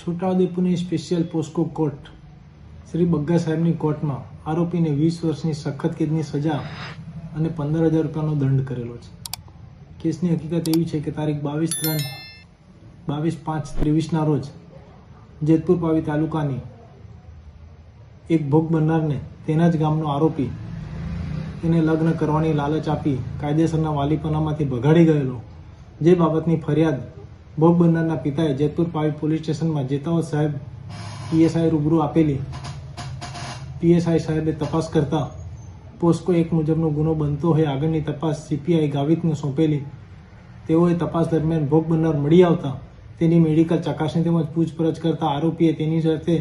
છોટાઉદેપુરની special POCSO court Shri Bagga સાહેબની કોર્ટમાં આરોપીને વીસ વર્ષની સખત કેદની સજા અને પંદર હજાર રૂપિયાનો દંડ કરેલો છે. કેસની હકીકત એવી છે કે તારીખ બાવીસ ત્રણ, બાવીસ પાંચ ત્રેવીસના રોજ જેતપુર પાવી તાલુકાની એક ભોગ બનનારને તેના જ ગામનો આરોપી તેને લગ્ન કરવાની લાલચ આપી કાયદેસરના વાલીપનામાંથી ભગાડી ગયેલો. જે બાબતની ફરિયાદ ભોગ બનનારના પિતાએ જેતપુર પાવી પોલીસ સ્ટેશનમાં જેતાવત સાહેબ પીએસઆઈ રૂબરૂ આપેલી. પીએસઆઈ સાહેબે તપાસ કરતા પોસ્કો એક મુજબનો ગુનો બનતો હોય આગળની તપાસ સીપીઆઈ ગાવિતને સોંપેલી. તેઓએ તપાસ દરમિયાન ભોગ બનનાર મળી આવતા તેની મેડિકલ ચકાસણી તેમજ પૂછપરછ કરતા આરોપીએ તેની સાથે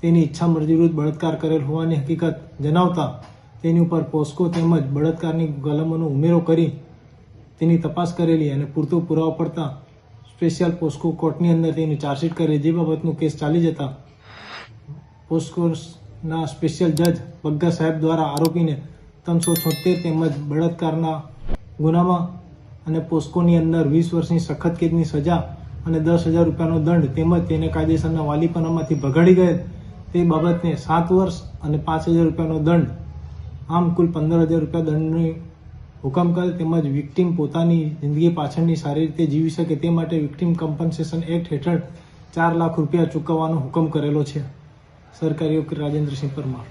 તેની ઈચ્છા મરજી વિરુદ્ધ બળાત્કાર કરેલ હોવાની હકીકત જણાવતા તેની ઉપર પોસ્કો તેમજ બળાત્કારની કલમોનો ઉમેરો કરી તેની તપાસ કરેલી અને પૂરતો પુરાવો પડતા સ્પેશિયલ પોસ્કો કોર્ટની અંદર તેની ચાર્જશીટ કરી, જે બાબતનો કેસ ચાલી જતા પોસ્કોના સ્પેશિયલ જજ બગ્ગા સાહેબ દ્વારા આરોપીને ત્રણસો છોતેર તેમજ બળાત્કારના ગુનામાં અને પોસ્કોની અંદર વીસ વર્ષની સખત કેદની સજા અને દસ હજાર રૂપિયાનો દંડ તેમજ તેને કાયદેસરના વાલીપનામાંથી ભગાડી ગયેલ તે બાબતને સાત વર્ષ અને પાંચ હજાર રૂપિયાનો દંડ, આમ કુલ પંદર હજાર રૂપિયા દંડની હુકમ કરે તેમજ વિક્ટીમ પોતાની જિંદગી પાછળની સારી રીતે જીવી શકે તે માટે વિક્ટીમ કમ્પન્સેશન એક્ટ હેઠળ ચાર લાખ રૂપિયા ચૂકવવાનો હુકમ કરેલો છે. સરકારી રાજેન્દ્રસિંહ પરમાર.